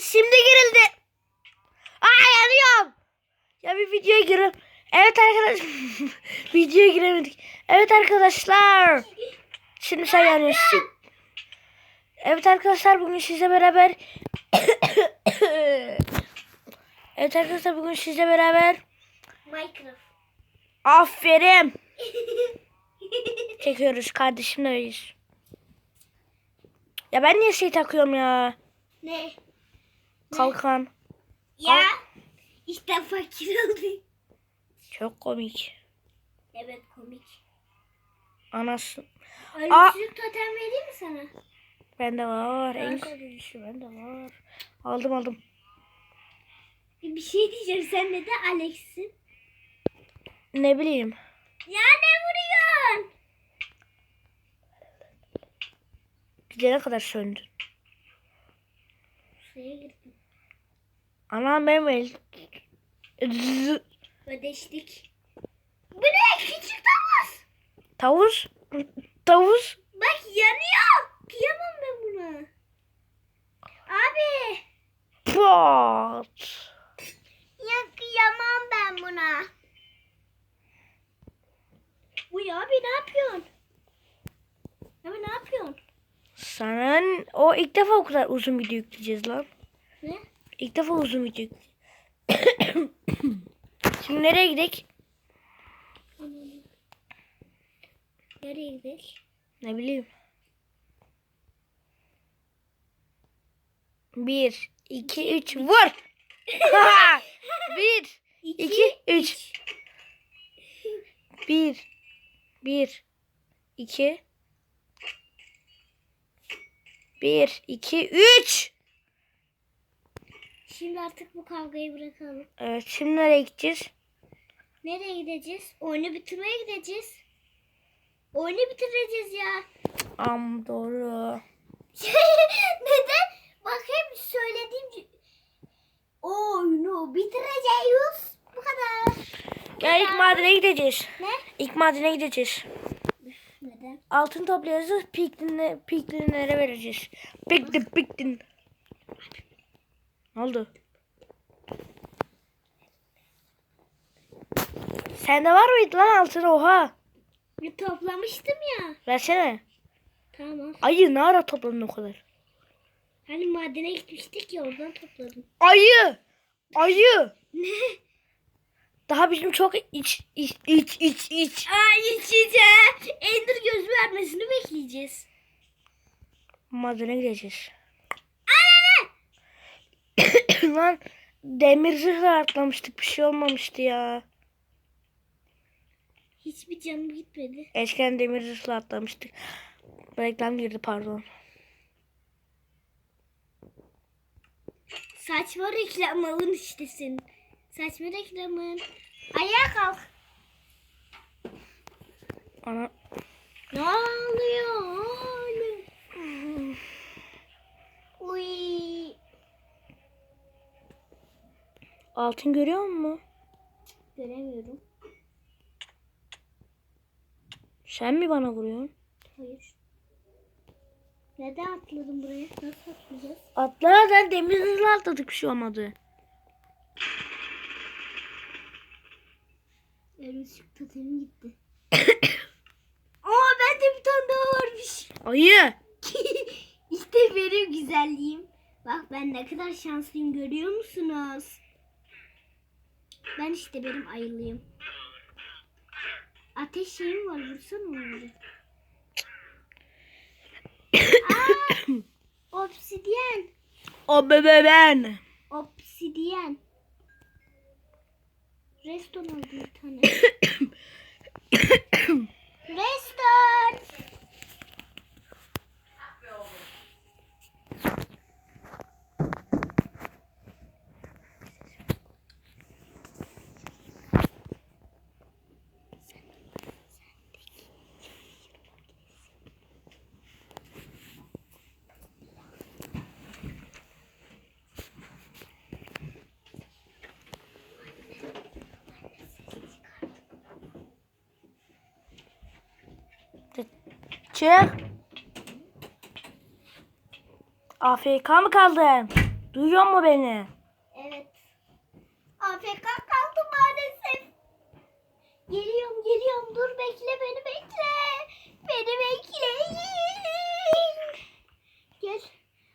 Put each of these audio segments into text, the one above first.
Şimdi girildi. Aa yanıyorum. Ya bir videoya girelim. Evet arkadaşlar. videoya giremedik. Evet arkadaşlar. Şimdi sen yanıyorsun. Evet arkadaşlar bugün sizle beraber Evet arkadaşlar bugün sizle beraber Minecraft. Aferin çekiyoruz kardeşimle öyleyiz. Ya ben niye şey takıyorum ya? ne? Kalkan. Ya. İşte fakir olduk. Çok komik. Evet komik. Anası. Ölümsüzlük totem vereyim mi sana? Bende var. En Var. kalıcısı bende var. Aldım aldım. Bir şey diyeceğim. Sen neden Alex'sin? Ne bileyim. Ya ne vuruyorsun? Gidene kadar söndü. Suya girdim. Anam benim el... Zzz. Ödeştik. Bu ne? Küçük tavus. Tavus. Tavus. Bak yanıyor. Kıyamam ben buna. Abi. Pat. Ya kıyamam ben buna. Uy abi ne yapıyorsun? Abi ne yapıyorsun? Sana o ilk defa o kadar uzun video yükleyeceğiz lan. Ne? İlk defa uzun video. Şimdi nereye gidelim? Nereye gidelim? Ne bileyim. Bir, iki, üç, vur. bir, iki, üç. Bir, bir, iki, bir, iki, üç. Şimdi artık bu kavgayı bırakalım. Evet, şimdi nereye gideceğiz? Nereye gideceğiz? Oyunu bitirmeye gideceğiz. Oyunu bitireceğiz ya. Am doğru. Neden? Bak hep söylediğim oyunu bitireceğiz. Bu kadar. Ya ilk madene gideceğiz. Ne? İlk madene gideceğiz. Neden? Altın toplayacağız. Piklinle, piklinlere vereceğiz. Piklin, piklin. Ne oldu? Sende var mıydı lan altın oha? Bir toplamıştım ya. Versene. Tamam. Ayı ne ara topladın o kadar? Hani madene gitmiştik ya oradan topladım. Ayı! Ayı! Ne? Daha bizim çok iç iç iç iç iç. Ay içeceğim. Ender göz vermesini bekleyeceğiz. Madene gideceğiz. Lan demir zırhla atlamıştık bir şey olmamıştı ya. Hiçbir canım gitmedi. Eskiden demir zırhla atlamıştık. Reklam girdi pardon. Saçma reklam alın işte senin. Saçma reklamın. Ayağa kalk. Ana Ne oluyor oğlum? Uy. Altın görüyor musun? Göremiyorum. Sen mi bana vuruyorsun? Hayır. Neden atladım buraya? Nasıl atlayacağız? Atlardan demir zırhla atladık bir şey olmadı. Örümcek totemim gitti. Aa bende bir tane daha varmış. Ayı! işte benim güzelliğim. Bak ben ne kadar şanslıyım görüyor musunuz? Ben işte benim ayılıyım. Ateş şeyim var vursana onları. Aa, obsidyen. O bebe ben. Obsidyen. Reston aldım bir tane. Reston. Çık. AFK mı kaldın? Duyuyor mu beni? Evet. AFK kaldım maalesef. Geliyorum geliyorum dur bekle beni bekle. Beni bekleyin. Gel.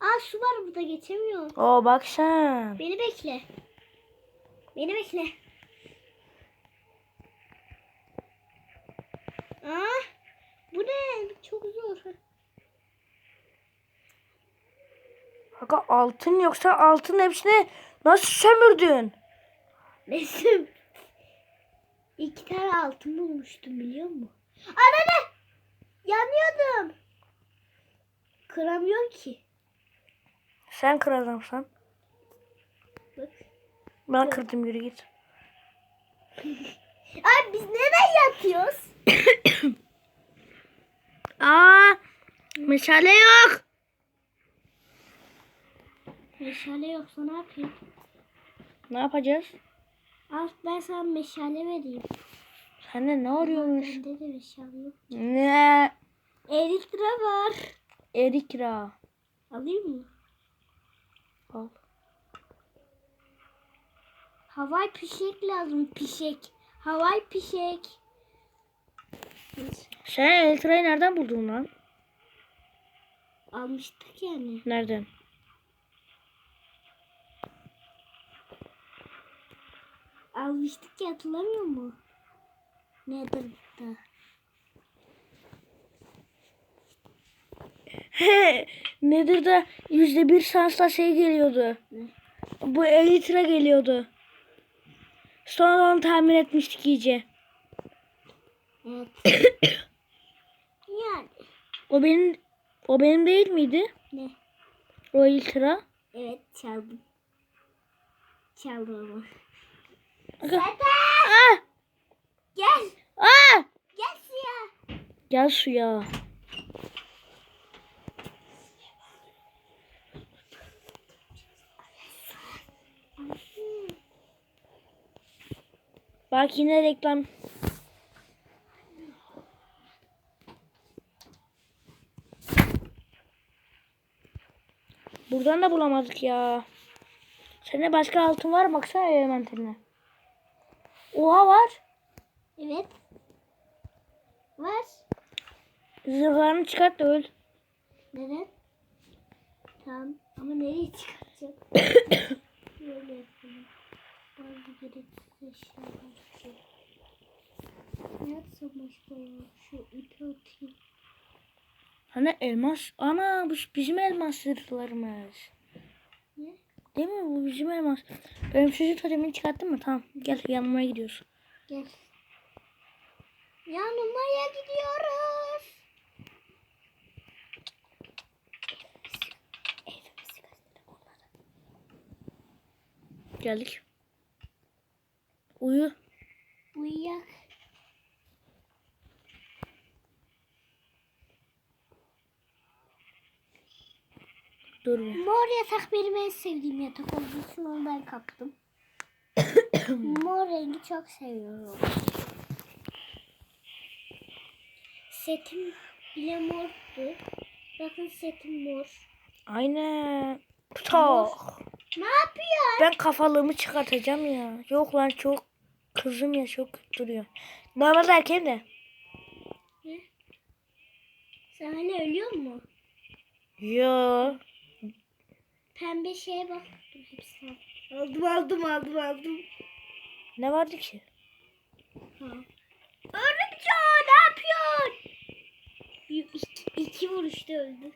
Aa su var burada geçemiyorum. Oo bak sen. Beni bekle. Beni bekle. Aa, bu ne? Çok zor. Kanka altın yoksa altın hepsini nasıl sömürdün? Resim. İki tane altın bulmuştum biliyor musun? Anne! Yanıyordum. Kıramıyorum ki. Sen kır adamsan. Bak. Ben kırdım yürü git. Ay biz neden yatıyoruz? Aa meşale yok. Meşale yoksa ne yapayım? Ne yapacağız? Al ben sana meşale vereyim. Sende ne arıyormuş? Bende de meşale yok. Ne? Elektra var. Erikra. Alayım mı? Al. Havai pişek lazım pişek. Havai pişek. Sen Erikra'yı nereden buldun lan? Almıştık yani. Nereden? Almıştık ya hatırlamıyor mu? Nedir da? Nedir de yüzde bir şansla şey geliyordu. Ne? Bu Elitra geliyordu. Sonra onu tahmin etmiştik iyice. Evet. yani. O benim o benim değil miydi? Ne? O Elitra. Evet çaldım. Çaldım. Zaten Ah! gel. Ah! Gel suya. Gel suya. Bak yine reklam. Buradan da bulamadık ya. Sende başka altın var mı? Baksana elementerine. Oha var. Evet. Var. Zırhlarını çıkart da öl. Neden? Tamam. Ama nereye çıkartacağım? Böyle yapalım. Bazı gereksiz eşyalar. Ne yapsam başka ya? Şu ipi atayım. Hani elmas. Ana bu bizim elmas zırhlarımız. Ne? Değil mi? Bu bizim elmas. Ölümsüzlük totemini çıkarttın mı? Tamam. Gel yanıma gidiyoruz. Gel. Yanmaya gidiyoruz. Geldik. Uyu. Uyuyak. Dur bir. Mor yatak benim en sevdiğim yatak olduğu için onu ben kaptım. Mor rengi çok seviyorum. Setim bile mordu. Bakın setim mor. Aynen. Çok. Ne yapıyor? Ben kafalığımı çıkartacağım ya. Yok lan çok kızım ya çok duruyor. Normalde erkeğim de. Sen hala ölüyor mu? Yo. Pembe şeye bak. Dur, hepsini al. Aldım aldım aldım aldım. Ne vardı ki? Ha. Örümcek ne yapıyorsun? Bir- İki, iki vuruşta öldü.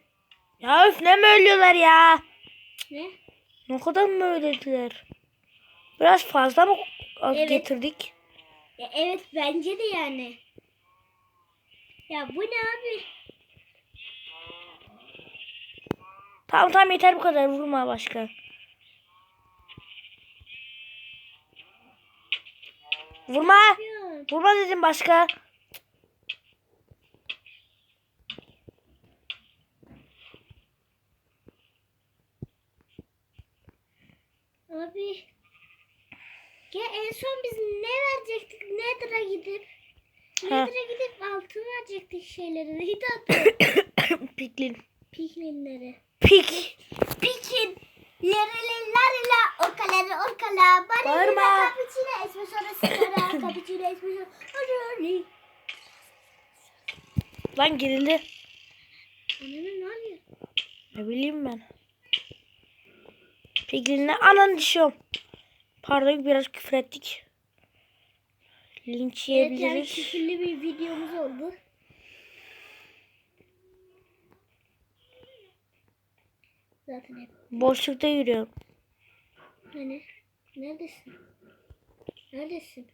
Ya öf ne mi ölüyorlar ya? Ne? Ne kadar mı öldüler? Biraz fazla mı az Evet. getirdik? Ya evet bence de yani. Ya bu ne abi? Tamam tamam yeter bu kadar vurma başka. Vurma. Vurma dedim başka. Abi. Ya en son biz ne verecektik? Nether'a gidip. Nether'a gidip altın verecektik şeyleri. Adı? Piklin. Pikminleri. Pik. Pikin. Lirilerle orkaları orkala. Bağırma. Ballerina cappuccino espresso sigara. Cappuccino espresso. Orali. Lan gerildi. Annemin ne oluyor? Ne bileyim ben. Piglin'le anan dişiyorum. Pardon biraz küfür ettik. Linç Evet yani yiyebiliriz. küfürlü bir videomuz oldu. Zaten hep. Boşlukta yürüyorum. Hani? Neredesin? Neredesin?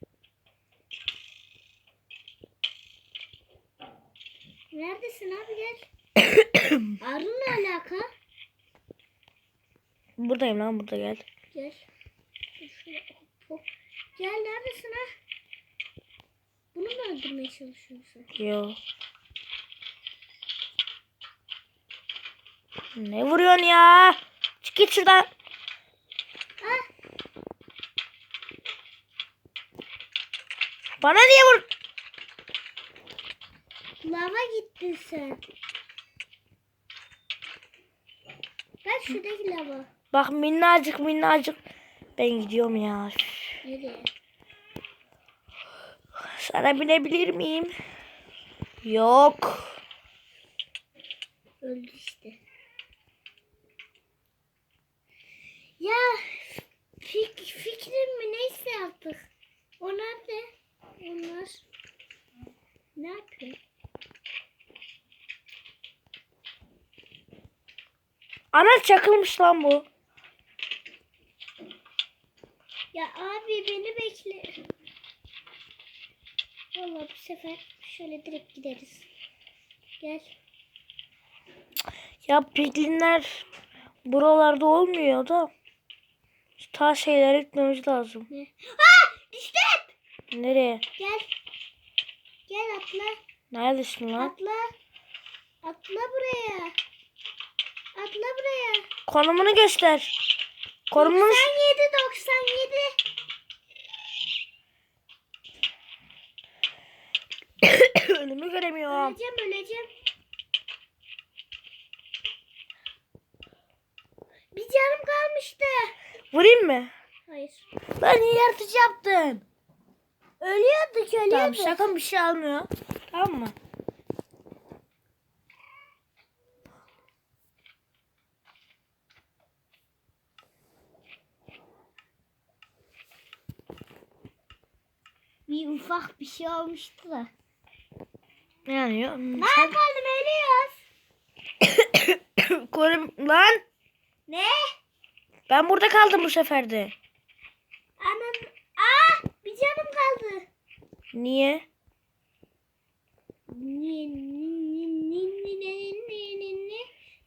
Neredesin abi gel. Arun'la alaka. Buradayım lan burada gel. Gel. Hop hop. Gel neredesin ha? Bunu mu öldürmeye çalışıyorsun? Yo. Ne vuruyorsun ya? Çık git şuradan. Bana niye vur? lava gittin sen. Bak şuradaki lava. Bak minnacık minnacık. Ben gidiyorum ya. Nereye? Sana binebilir miyim? Yok. Öldü işte. Ya fik, fikrim mi neyse yaptık. O nerede? Onlar ne yapıyor? Ana çakılmış lan bu. Ya abi beni bekle. Vallahi bu sefer şöyle direkt gideriz. Gel. Ya piglinler buralarda olmuyor da. Ta şeylere gitmemiz lazım. Ne? Aa! Düştüm. Nereye? Gel. Gel atla. Neredesin lan? Atla. Atla buraya. Atla buraya. Konumunu göster. Konumunu 97 97. önümü göremiyorum. Öleceğim öleceğim. Bir canım kalmıştı. Vurayım mı? Hayır. Niye yaratıcı yaptın? Ölüyorduk ölüyorduk. Tamam sakın bir şey almıyor. Tamam mı? bir ufak bir şey olmuştu da. Ne yanıyor? Ne yapalım ölüyoruz. Korum lan. Ne? Ben burada kaldım bu sefer de. Anam. Aa bir canım kaldı. Niye? Niye?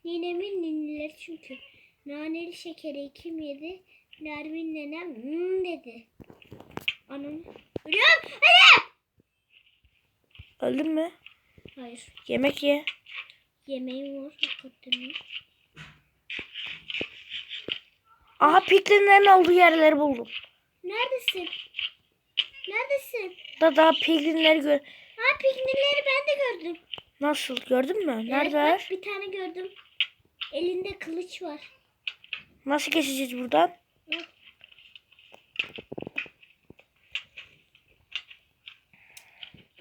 Ninemin ninnileri çünkü. Naneli şekeri kim yedi? Nermin nenem hmm dedi. Anam. Ölüyorum. Hayır. Öldün mü? Hayır. Yemek ye. Yemeğim var. Hakikaten. Aha piglinlerin olduğu yerleri buldum. Neredesin? Neredesin? Da daha piglinleri gör. Ha piknileri ben de gördüm. Nasıl gördün mü? Evet, Nerede? bak, bir tane gördüm. Elinde kılıç var. Nasıl geçeceğiz buradan?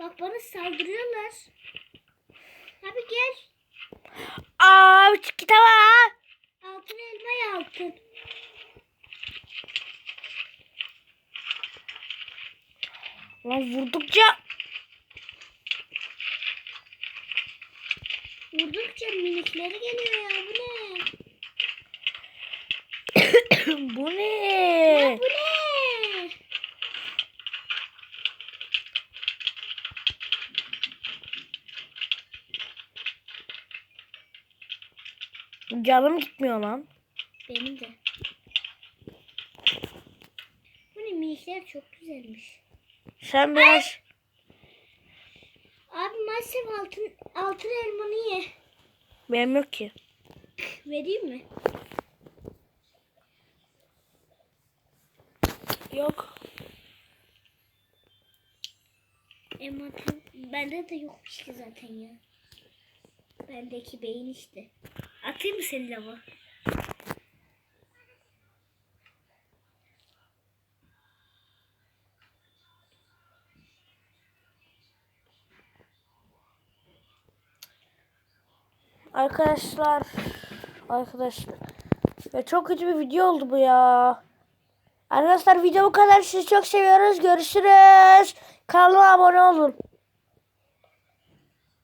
Bak. Bana saldırıyorlar. Abi gel. Aa çık git ama. Altın elmayı altın. Lan vurdukça Vurdukça minikleri geliyor ya. Bu ne? bu Ya ne? bu ne? Canım gitmiyor lan. Benim de. Bu ne minikler çok güzelmiş. Sen biraz Abi maalesef altın, altın elmanı ye. benim yok ki. Vereyim mi? Yok. Elmatın bende de yokmuş ki zaten ya. Bendeki beyin işte. Atayım mı senin lava? Arkadaşlar Arkadaşlar ya Çok kötü bir video oldu bu ya. Arkadaşlar video bu kadar. Sizi çok seviyoruz. Görüşürüz. Kanalıma abone olun.